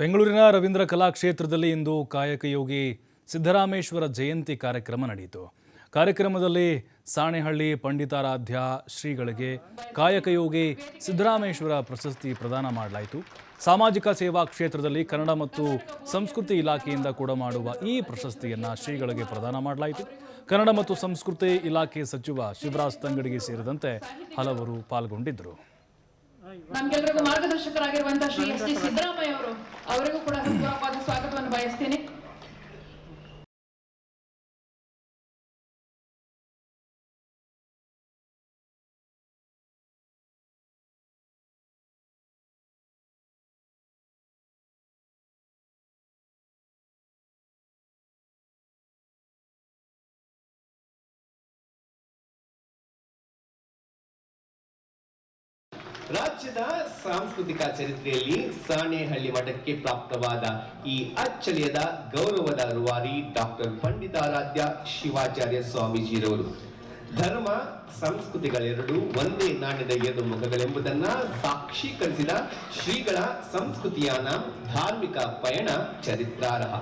ಬೆಂಗಳೂರಿನ ರವೀಂದ್ರ ಕಲಾಕ್ಷೇತ್ರದಲ್ಲಿ ಇಂದು ಕಾಯಕ ಯೋಗಿ ಸಿದ್ದರಾಮೇಶ್ವರ ಜಯಂತಿ ಕಾರ್ಯಕ್ರಮ ನಡೆಯಿತು. ಕಾರ್ಯಕ್ರಮದಲ್ಲಿ ಸಾಣೆಹಳ್ಳಿ ಪಂಡಿತಾರಾಧ್ಯ ಶ್ರೀಗಳಿಗೆ ಕಾಯಕಯೋಗಿ ಸಿದ್ದರಾಮೇಶ್ವರ ಪ್ರಶಸ್ತಿ ಪ್ರದಾನ ಮಾಡಲಾಯಿತು. ಸಾಮಾಜಿಕ ಸೇವಾ ಕ್ಷೇತ್ರದಲ್ಲಿ ಕನ್ನಡ ಮತ್ತು ಸಂಸ್ಕೃತಿ ಇಲಾಖೆಯಿಂದ ಕೂಡ ಮಾಡುವ ಈ ಪ್ರಶಸ್ತಿಯನ್ನು ಶ್ರೀಗಳಿಗೆ ಪ್ರದಾನ ಮಾಡಲಾಯಿತು. ಕನ್ನಡ ಮತ್ತು ಸಂಸ್ಕೃತಿ ಇಲಾಖೆ ಸಚಿವ ಶಿವರಾಜ್ ತಂಗಡಿಗೆ ಸೇರಿದಂತೆ ಹಲವರು ಪಾಲ್ಗೊಂಡಿದ್ದರು. ನಮ್ಗೆಲ್ರಿಗೂ ಮಾರ್ಗದರ್ಶಕರಾಗಿರುವಂತಹ ಶ್ರೀ ಎಸ್ ಸಿದ್ದರಾಮಯ್ಯ ಅವರು ಅವರಿಗೂ ಕೂಡ ಸ್ವಾಗತವನ್ನು ಬಯಸ್ತೀನಿ. ರಾಜ್ಯದ ಸಾಂಸ್ಕೃತಿಕ ಚರಿತ್ರೆಯಲ್ಲಿ ಸಾಣೇಹಳ್ಳಿ ಮಠಕ್ಕೆ ಪ್ರಾಪ್ತವಾದ ಈ ಅಚ್ಚಳಿಯದ ಗೌರವದ ರೂವಾರಿ ಡಾಕ್ಟರ್ ಪಂಡಿತಾರಾಧ್ಯ ಶಿವಾಚಾರ್ಯ ಸ್ವಾಮೀಜಿರವರು. ಧರ್ಮ, ಸಂಸ್ಕೃತಿಗಳೆರಡು ಒಂದೇ ನಾಣ್ಯದ ಎರಡು ಮುಖಗಳೆಂಬುದನ್ನ ಸಾಕ್ಷೀಕರಿಸಿದ ಶ್ರೀಗಳ ಸಂಸ್ಕೃತಿಯಾನ ಧಾರ್ಮಿಕ ಪಯಣ ಚರಿತ್ರಾರ್ಹ.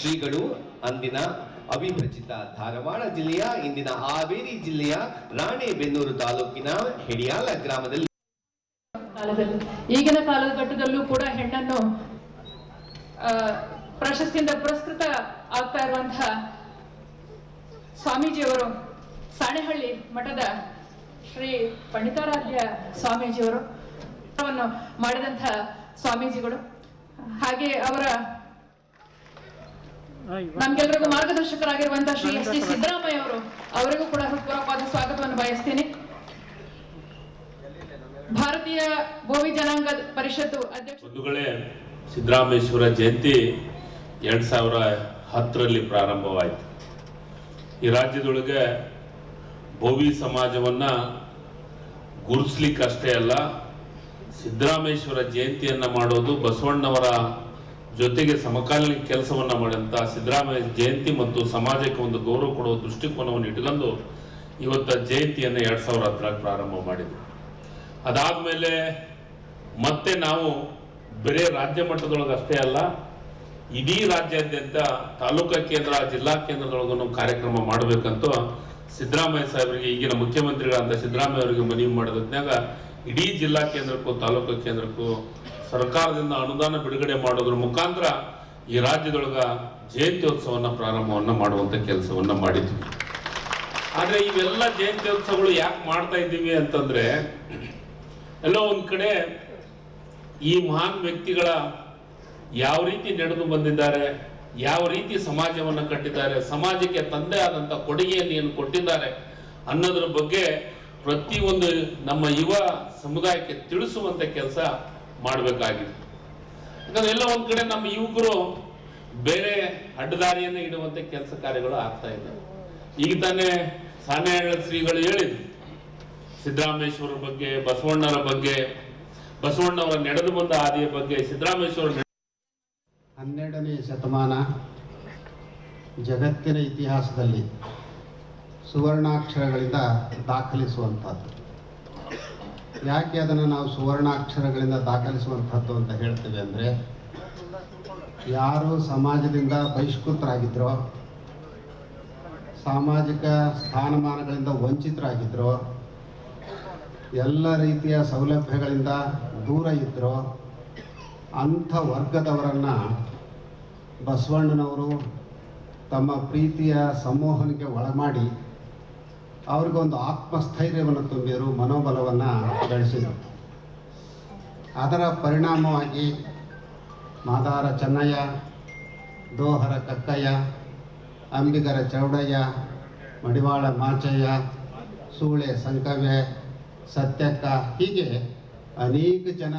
ಶ್ರೀಗಳು ಅಂದಿನ ಅವಿಭಜಿತ ಧಾರವಾಡ ಜಿಲ್ಲೆಯ, ಇಂದಿನ ಹಾವೇರಿ ಜಿಲ್ಲೆಯ ರಾಣೆಬೆನ್ನೂರು ತಾಲೂಕಿನ ಹೆಡಿಯಾಲ ಗ್ರಾಮದಲ್ಲಿ ಕಾಲದಲ್ಲಿ. ಈಗಿನ ಕಾಲಘಟ್ಟದಲ್ಲೂ ಕೂಡ ಹೆಣ್ಣನ್ನು ಪ್ರಶಸ್ತಿಯಿಂದ ಪುರಸ್ಕೃತ ಆಗ್ತಾ ಇರುವಂತಹ ಸ್ವಾಮೀಜಿಯವರು, ಸಾಣೆಹಳ್ಳಿ ಮಠದ ಶ್ರೀ ಪಂಡಿತಾರಾಧ್ಯ ಸ್ವಾಮೀಜಿಯವರು ಮಾಡಿದಂತಹ ಸ್ವಾಮೀಜಿಗಳು. ಹಾಗೆ ಅವರ ನಮ್ಗೆಲ್ರಿಗೂ ಮಾರ್ಗದರ್ಶಕರಾಗಿರುವಂತಹ ಶ್ರೀ ಎಸ್ ಡಿ ಸಿದ್ದರಾಮಯ್ಯ ಅವರು, ಅವರಿಗೂ ಕೂಡ ಹೃತ್ಪೂರ್ವಕವಾದ ಸ್ವಾಗತವನ್ನು ಬಯಸ್ತೀನಿ. ಭಾರತೀಯ ಬೋವಿ ಜನಾಂಗ ಪರಿಷತ್ತು ಬಂಧುಗಳೇ ಸಿದ್ದರಾಮೇಶ್ವರ ಜಯಂತಿ ಎರಡು ಸಾವಿರ ಹತ್ತರಲ್ಲಿ ಪ್ರಾರಂಭವಾಯಿತು. ಈ ರಾಜ್ಯದೊಳಗೆ ಭೋವಿ ಸಮಾಜವನ್ನ ಗುರುಸ್ಲಿಕ್ಕಷ್ಟೇ ಅಲ್ಲ, ಸಿದ್ದರಾಮೇಶ್ವರ ಜಯಂತಿಯನ್ನ ಮಾಡೋದು ಬಸವಣ್ಣವರ ಜೊತೆಗೆ ಸಮಕಾಲೀನ ಕೆಲಸವನ್ನ ಮಾಡಿದಂತ ಸಿದ್ದರಾಮಯ್ಯ ಜಯಂತಿ ಮತ್ತು ಸಮಾಜಕ್ಕೆ ಒಂದು ಗೌರವ ಕೊಡುವ ದೃಷ್ಟಿಕೋನವನ್ನು ಇಟ್ಕೊಂಡು ಇವತ್ತ ಜಯಂತಿಯನ್ನು ಎರಡ್ ಸಾವಿರ ಹತ್ತರಾಗ ಪ್ರಾರಂಭ ಮಾಡಿದ್ರು. ಅದಾದ್ಮೇಲೆ ಮತ್ತೆ ನಾವು ಬರೇ ರಾಜ್ಯ ಮಟ್ಟದೊಳಗೆ ಅಷ್ಟೇ ಅಲ್ಲ, ಇಡೀ ರಾಜ್ಯಾದ್ಯಂತ ತಾಲೂಕಾ ಕೇಂದ್ರ, ಜಿಲ್ಲಾ ಕೇಂದ್ರದೊಳಗೂ ಕಾರ್ಯಕ್ರಮ ಮಾಡಬೇಕಂತ ಸಿದ್ದರಾಮಯ್ಯ ಸಾಹೇಬರಿಗೆ, ಈಗಿನ ಮುಖ್ಯಮಂತ್ರಿಗಳಂತ ಸಿದ್ದರಾಮಯ್ಯ ಅವರಿಗೆ ಮನವಿ ಮಾಡಿದ್ನಾಗ ಇಡೀ ಜಿಲ್ಲಾ ಕೇಂದ್ರಕ್ಕೂ, ತಾಲೂಕಾ ಕೇಂದ್ರಕ್ಕೂ ಸರ್ಕಾರದಿಂದ ಅನುದಾನ ಬಿಡುಗಡೆ ಮಾಡೋದ್ರ ಮುಖಾಂತರ ಈ ರಾಜ್ಯದೊಳಗ ಜಯಂತ್ಯೋತ್ಸವನ ಪ್ರಾರಂಭವನ್ನು ಮಾಡುವಂತ ಕೆಲಸವನ್ನ ಮಾಡಿದ್ವಿ. ಆದರೆ ಇವೆಲ್ಲ ಜಯಂತ್ಯೋತ್ಸವಗಳು ಯಾಕೆ ಮಾಡ್ತಾ ಇದ್ದೀವಿ ಅಂತಂದ್ರೆ ಎಲ್ಲೋ ಒಂದ್ ಕಡೆ ಈ ಮಹಾನ್ ವ್ಯಕ್ತಿಗಳ ಯಾವ ರೀತಿ ನಡೆದು ಬಂದಿದ್ದಾರೆ, ಯಾವ ರೀತಿ ಸಮಾಜವನ್ನು ಕಟ್ಟಿದ್ದಾರೆ, ಸಮಾಜಕ್ಕೆ ತಂದೆ ಆದಂತ ಕೊಡುಗೆಯನ್ನು ಏನು ಕೊಟ್ಟಿದ್ದಾರೆ ಅನ್ನೋದ್ರ ಬಗ್ಗೆ ಪ್ರತಿಯೊಂದು ನಮ್ಮ ಯುವ ಸಮುದಾಯಕ್ಕೆ ತಿಳಿಸುವಂತ ಕೆಲಸ ಮಾಡಬೇಕಾಗಿದೆ. ಯಾಕಂದ್ರೆ ಎಲ್ಲ ಒಂದ್ ಕಡೆ ನಮ್ಮ ಯುವಕರು ಬೇರೆ ಅಡ್ಡದಾರಿಯನ್ನು ಇಡುವಂತ ಕೆಲಸ ಕಾರ್ಯಗಳು ಆಗ್ತಾ ಇದ್ದಾವೆ ಈಗ ತಾನೇ ಸಾಣೆಹಳ್ಳ ಶ್ರೀಗಳು ಹೇಳಿದ್ರು ಸಿದ್ದರಾಮೇಶ್ವರ ಬಗ್ಗೆ, ಬಸವಣ್ಣರ ಬಗ್ಗೆ, ಬಸವಣ್ಣವರ ನಡೆದು ಬಂದ ಹಾದಿಯ ಬಗ್ಗೆ ಸಿದ್ದರಾಮೇಶ್ವರ ಹನ್ನೆರಡನೇ ಶತಮಾನ ಜಗತ್ತಿನ ಇತಿಹಾಸದಲ್ಲಿ ಸುವರ್ಣಾಕ್ಷರಗಳಿಂದ ದಾಖಲಿಸುವಂಥದ್ದು. ಯಾಕೆ ಅದನ್ನು ನಾವು ಸುವರ್ಣಾಕ್ಷರಗಳಿಂದ ದಾಖಲಿಸುವಂಥದ್ದು ಅಂತ ಹೇಳ್ತೇವೆ ಅಂದರೆ, ಯಾರು ಸಮಾಜದಿಂದ ಬಹಿಷ್ಕೃತರಾಗಿದ್ರೋ, ಸಾಮಾಜಿಕ ಸ್ಥಾನಮಾನಗಳಿಂದ ವಂಚಿತರಾಗಿದ್ರೋ ಎಲ್ಲ ರೀತಿಯ ಸೌಲಭ್ಯಗಳಿಂದ ದೂರ ಇದ್ದರೋ ಅಂಥ ವರ್ಗದವರನ್ನು ಬಸವಣ್ಣನವರು ತಮ್ಮ ಪ್ರೀತಿಯ ಸಮೂಹನಿಗೆ ಒಳಮಾಡಿ ಅವ್ರಿಗೊಂದು ಆತ್ಮಸ್ಥೈರ್ಯವನ್ನು ತುಂಬಿದರು ಮನೋಬಲವನ್ನು ಬೆಳೆಸಿದರು. ಅದರ ಪರಿಣಾಮವಾಗಿ ಮಾದಾರ ಚೆನ್ನಯ್ಯ, ದೋಹರ ಕಕ್ಕಯ್ಯ, ಅಂಬಿಗರ ಚೌಡಯ್ಯ, ಮಡಿವಾಳ ಮಾಚಯ್ಯ, ಸೂಳೆ ಸಂಕವ್ಯ ಸತ್ಯಕ್ಕ ಹೀಗೆ ಅನೇಕ ಜನ